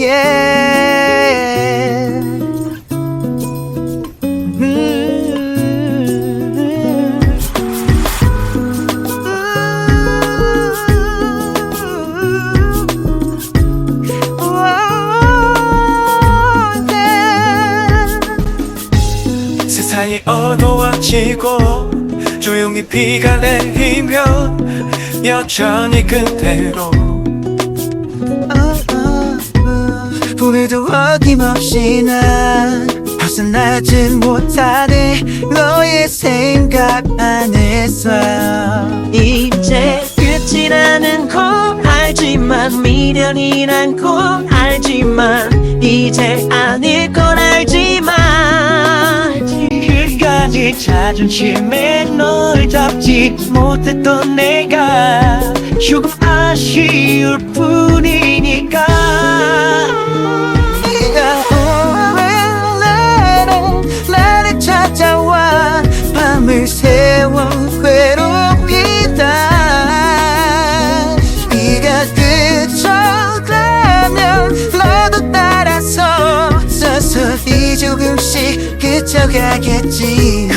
yeah. 세상이 어두워지고 조용히 비가 내리면 여전히 그대로 어김없이 난 벗어나지 못하네. 너의 생각 안에서 이제 끝이라는 걸 알지만 미련이란 걸 알지만 이제 아닐 걸 알지만. 끝까지 자존심에 널 잡지 못했던 내가 조금 아쉬울 뿐이니까 조금씩 그쳐가겠지.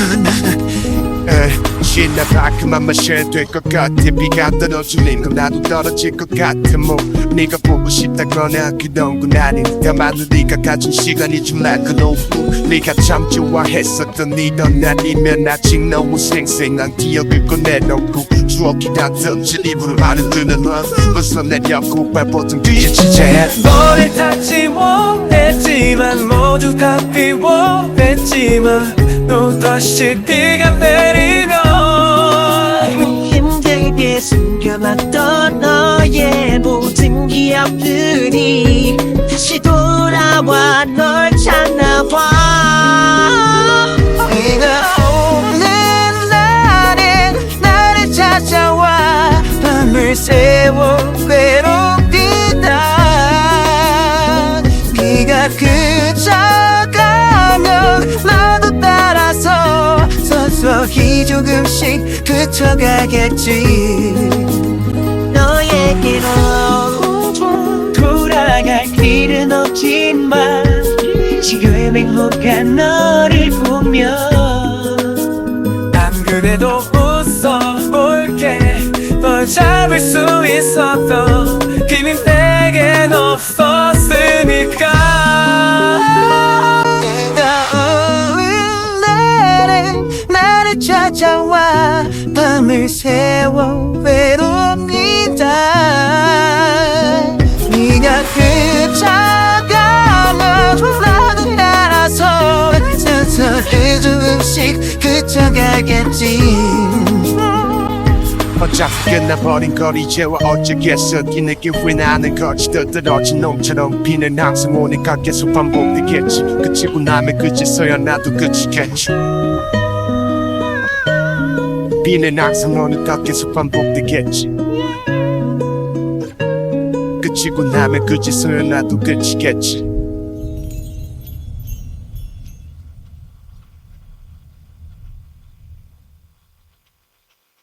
신나봐 그만 마셔야 될것 같아. 비가 떨어지는 건 나도 떨어질 것 같아. 뭐 네가 보고 싶다거나 그런 건 아닌다만 네가 가진 시간이 좀 날카롭고 네가 참 좋아했었던 네던 아니면 아직 너무 생생한 기억을 꺼내놓고 추억이 닿던지 입으로 말을 듣는 넌 벌써 내렸고 발버둥 뒤에 지체해 너를 탓지 못 비워냈지만 또 다시 비가 내리면 힘들게 숨겨놨던 너의 모든 기억들이 다시 돌아와 널 찾나봐 네가 오는 날엔 나를 찾아와 밤을 새워 서서히 조금씩 그쳐가겠지. 너에게로 돌아갈 길은 없지만 지금 행복한 너를 보며 난 그래도 웃어볼게. 널 잡을 수 있었던 힘이 내겐 없었 나를 찾아와 밤을 새워 외롭니다. 네가 그쳐가면 나도 따라서 서서히 조금씩 그쳐가겠지. 어차피 끝나버린 걸 이제와 어쩌겠어 뒤늦게 후회나는 거지. 떠들어진 놈처럼 비는 항상 오니까 계속 반복되겠지. 그치고 나면 그제서야 나도 그치겠지 비는 항상 오니까 계속 반복되겠지. 그치고 나면 그제서야 나도 그치겠지